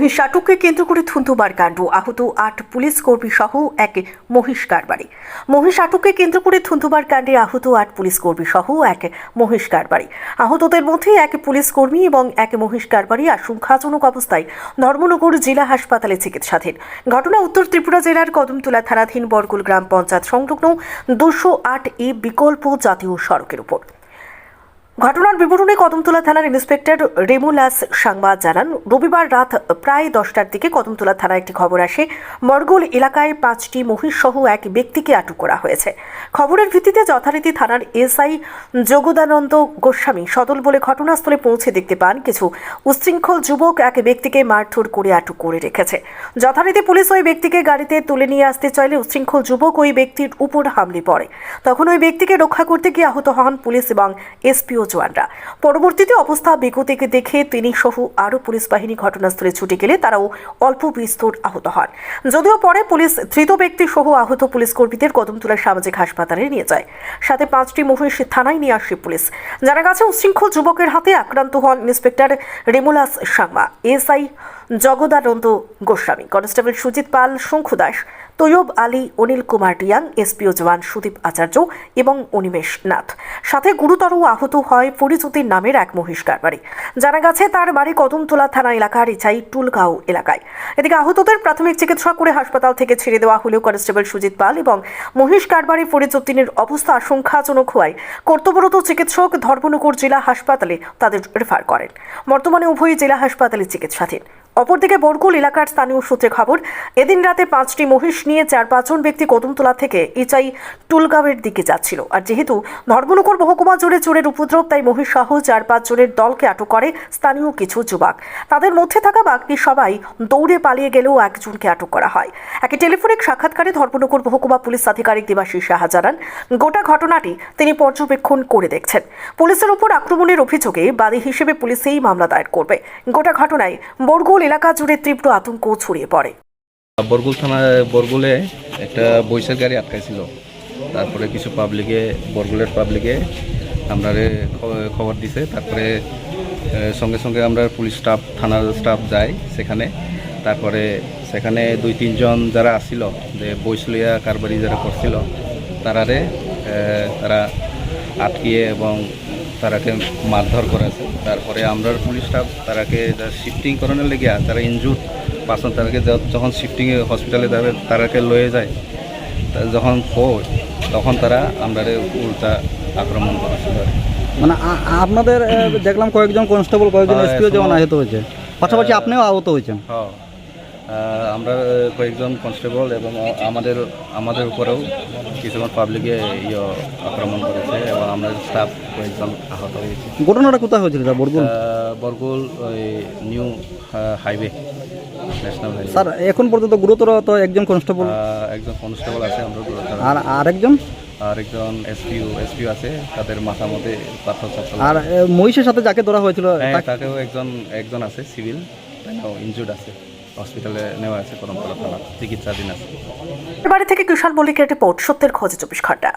মহিষ আটককে কেন্দ্র করে থুন্তুবার কাণ্ড। আহত আট পুলিশ কর্মী সহ এক মহিষ কারবারি। মহিষ আটককে কেন্দ্র করে থুন্তুবার কাণ্ডে আহত আট পুলিশ কর্মী সহ এক মহিষ কারবারি। আহতদের মধ্যে এক পুলিশ কর্মী এবং এক মহিষ কারবারি আশঙ্কাজনক অবস্থায় ধর্মনগর জেলা হাসপাতালে চিকিৎসাধীন। ঘটনা উত্তর ত্রিপুরা জেলার কদমতলা থানাধীন বরকুল গ্রাম পঞ্চায়েত সংলগ্ন দুশো আট এ বিকল্প জাতীয় সড়কের উপর। ঘটনার বিবরণে কদমতলা থানার ইন্সপেক্টর রেমুলাস সাংবাদ জানান, রবিবার রাত প্রায় দশটার দিকে কদমতলা থানায় একটি খবর আসে। মরগোল এলাকায় পাঁচটি মহিষ সহ এক ব্যক্তিকে আটক করা হয়েছে। খবরের ভিত্তিতে যথারীতি থানার এসআই যোগদানন্দ গোস্বামী সদল বলে ঘটনাস্থলে পৌঁছে দেখতে পান কিছু উচ্ছৃঙ্খল যুবক এক ব্যক্তিকে মারধর করে আটক করে রেখেছে। যথারীতি পুলিশ ওই ব্যক্তিকে গাড়িতে তুলে নিয়ে আসতে চাইলে উচ্ছৃঙ্খল যুবক ওই ব্যক্তির উপর হামলে পড়ে তখন ওই ব্যক্তিকে রক্ষা করতে গিয়ে আহত হন পুলিশ এবং এসপিও জওয়ানরা। পরবর্তীতে অবস্থা বেগতিকে দেখে তিনি সহ আরও পুলিশ বাহিনী ঘটনাস্থলে ছুটে গেলে তারাও অল্প বিস্তর আহত হন। যদিও পরে পুলিশ ধৃত ব্যক্তি সহ আহত পুলিশ কর্মীদের কদমতলা সামাজিক হাসপাতালে নিয়ে যায়। সাথে পাঁচটি মহিষ থানায় নিয়ে আসে পুলিশ। জানা গেছে উশৃঙ্খল যুবকের হাতে আক্রান্ত হন inspector Remulus Sangma SI Jagadananda Goswami. Constable Sujit Pal Shankhu Das Taiyab Ali, Anil Kumar Reang SPO jawan Sudip Acharya এবং অনিমেষ নাথ। সাথে গুরুতর আহত হয় পরিচিতির নামের এক মহিষ কারবারি। জানা গেছে, তার বাড়ি কদমতলা থানা এলাকার ইচাই টুলগাঁও এলাকায়। এদিকে আহতদের প্রাথমিক চিকিৎসা করে হাসপাতাল থেকে ছেড়ে দেওয়া হলেও কনস্টেবল সুজিত পাল এবং মহিষ কারবারি ফরিদুদ্দিনের অবস্থা আশঙ্কাজনক হওয়ায় কর্তব্যরত চিকিৎসক ধর্মনগর জেলা হাসপাতালে তাদের রেফার করেন। বর্তমানে উভয়ই জেলা হাসপাতালে চিকিৎসাধীন। অপরদিকে বরকুল এলাকার স্থানীয় সূত্রে খবর, এদিন রাতে পাঁচটি মহিষ নিয়ে চার পাঁচজন ব্যক্তি কদমতলা থেকে ইচাই টুলগাঁওয়ের দিকে যাচ্ছিল। আর যেহেতু ধর্মনগর মহকুমা জুড়ে চোরের উপদ্রব, তাই মহিষ সহ চার পাঁচ জনের দলকে আটক করে স্থানীয় কিছু যুবক। তাদের মধ্যে থাকা বাকি সবাই দৌড়ে পালিয়ে গেলেও একজনকে আটক করা হয়। একই টেলিফোনিক সাক্ষাৎকারে ধর্মনগর মহকুমা পুলিশ আধিকারিক দেবাশিস সাহা জানান, গোটা ঘটনাটি তিনি পর্যবেক্ষণ করে দেখছেন। পুলিশের উপর আক্রমণের অভিযোগে বাদী হিসেবে পুলিশ এই মামলা দায়ের করবে। গোটা ঘটনায় বরগুল এলাকা জুড়ে তীব্র আতঙ্ক ছড়িয়ে পড়ে। বরগুল থানা বরগুলে একটা বৈশের গাড়ি আটকাইছিল। তারপরে কিছু পাবলিকে বরগুলের পাবলিকে আমরা খবর দিছে। তারপরে সঙ্গে সঙ্গে আমরা পুলিশ স্টাফ থানার স্টাফ যাই সেখানে। তারপরে সেখানে দুই, তিনজন যারা আসছিল, যে বৈশলিয়া কারবারি যারা করছিল তারারে তারা আটকিয়ে এবং তারাকে মারধর করেছে। তারপরে আমরা পুলিশ স্টাফ তারাকে শিফটিং করানোর লেগে তারা ইনজুর পার্সন তারাকে যখন শিফটিংয়ে হসপিটালে যাবে তারাকে লয়ে যায়। যখন ফোর তখন তারা আমরা উল্টা আক্রমণ করেছিল আর কি। মানে আপনাদের দেখলাম কয়েকজন কনস্টেবল কয়েকজন হ্যাঁ, এসপিও যেমন আহত হয়েছে। পাশাপাশি আপনিও আহত হয়েছেন। হ্যাঁ। আমরা কয়েকজন কনস্টেবল এবং আমাদের আমাদের উপরেও কিছুজন পাবলিকে ইয়ে আক্রমণ করেছে এবং আমাদের স্টাফ কয়েকজন আহত হয়েছে। ঘটনাটা কোথায় হয়েছিল? বরগুল? বরগুল ওই new highway national highway sir এখন পর্যন্ত গুরুতর তো একজন কনস্টেবল একজন কনস্টেবল আছে আমরা গুরুতর। আর আরেকজন আর একজন এসপিও এসপিও আছে তাদের মাথার মধ্যে পাথর চাপল আর মহিষের সাথে যাকে ধরা হয়েছিল হ্যাঁ তাকেও একজন একজন আছে সিভিল ইনজুর্ড আছে। হসপিটালে নেওয়া আছে, কোনো থানা চিকিৎসাধীন আছে। বাড়ি থেকে কুশাল মল্লিকের রিপোর্ট, সত্যের খোঁজে চব্বিশ ঘণ্টা।